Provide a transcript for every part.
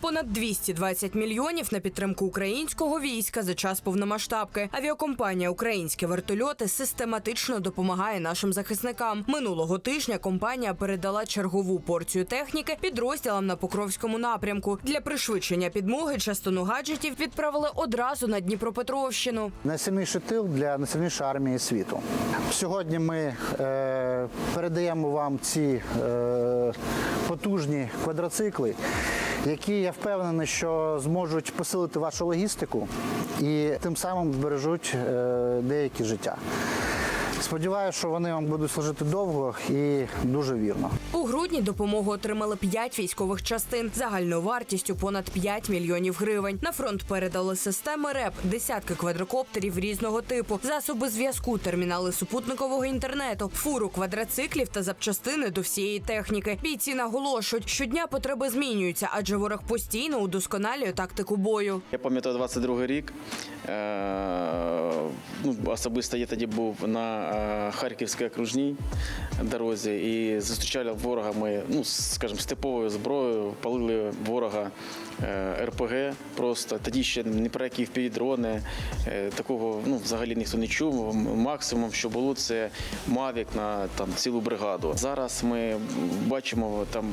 Понад 220 мільйонів на підтримку українського війська за час повномасштабки. Авіакомпанія Українські вертольоти систематично допомагає нашим захисникам. Минулого тижня компанія передала чергову порцію техніки підрозділам на Покровському напрямку. Для пришвидшення підмоги частину гаджетів відправили одразу на Дніпропетровщину. Найсильніший тил для найсильнішої армії світу. Сьогодні ми е, передаємо вам ці е, потужні квадроцикли, які я впевнений, що зможуть посилити вашу логістику і тим самим збережуть е, деякі життя. Сподіваюся, що вони вам будуть служити довго і дуже вірно. У грудні допомогу отримали 5 військових частин загальною вартістю понад 5 мільйонів гривень. На фронт передали системи РЕП, десятки квадрокоптерів різного типу, засоби зв'язку, термінали супутникового інтернету, фуру квадроциклів та запчастини до всієї техніки. Бійці наголошують, щодня потреби змінюються, адже ворог постійно удосконалює тактику бою. Я пам'ятаю 22 рік. Е, ну, особисто я тоді був на е, Харківській окружній дорозі і зустрічали ворога ми, ну, скажімо, степовою зброєю, палили ворога е, РПГ просто. Тоді ще ні про які впівдрони, такого ну, взагалі ніхто не чув. Максимум, що було, це Мавік на там, цілу бригаду. Зараз ми бачимо там,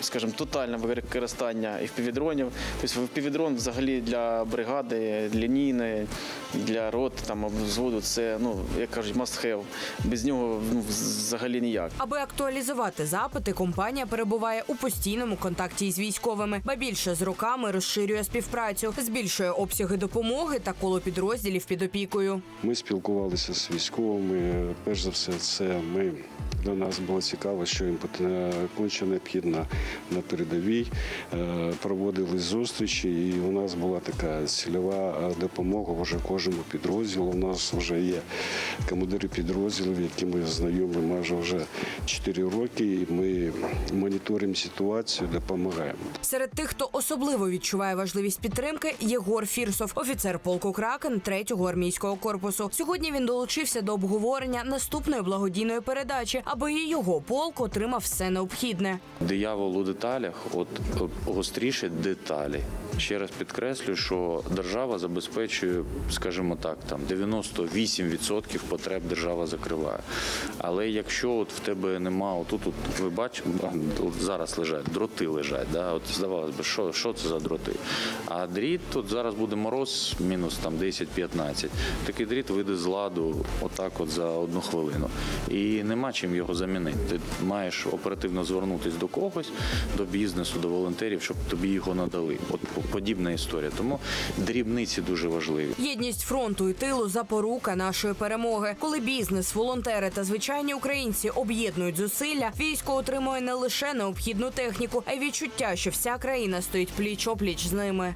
скажімо, тотальне використання впівдронів. Тобто впівдрон взагалі для бригади, лінійної, Okay. Для рот, там, взводу, це, ну, як кажуть, must have. Без нього ну, взагалі ніяк. Аби актуалізувати запити, компанія перебуває у постійному контакті із військовими, ба більше з роками розширює співпрацю, збільшує обсяги допомоги та коло підрозділів під опікою. Ми спілкувалися з військовими. Перш за все, це ми для нас було цікаво, що їм конче необхідно на передовій. Е, Проводили зустрічі, і у нас була така цільова е, допомога вже кожному підрозділу. У нас вже є командири підрозділів, які ми знайомі майже вже 4 роки. І ми моніторимо ситуацію, допомагаємо. Серед тих, хто особливо відчуває важливість підтримки, Єгор Фірсов, офіцер полку Кракен 3-го армійського корпусу. Сьогодні він долучився до обговорення наступної благодійної передачі, аби і його полк отримав все необхідне. Диявол у деталях, от от гостріше деталі. Ще раз підкреслю, що держава забезпечує, скажімо так, там 98% потреб держава закриває. Але якщо от в тебе нема, отут, от ви бачите, зараз лежать, дроти лежать, да? от здавалось би, що, що це за дроти? А дріт, тут зараз буде мороз, мінус там 10-15. Такий дріт вийде з ладу отак от за одну хвилину. І нема чим його замінити. Ти маєш оперативно звернутися до когось, до бізнесу, до волонтерів, щоб тобі його надали. От подібна історія. Тому дрібниці дуже важливі. Єдність фронту і тилу запорука нашої перемоги. Коли бізнес, волонтери та звичайні українці об'єднують зусилля, військо отримує не лише необхідну техніку, а й відчуття, що вся країна стоїть пліч опліч з ними.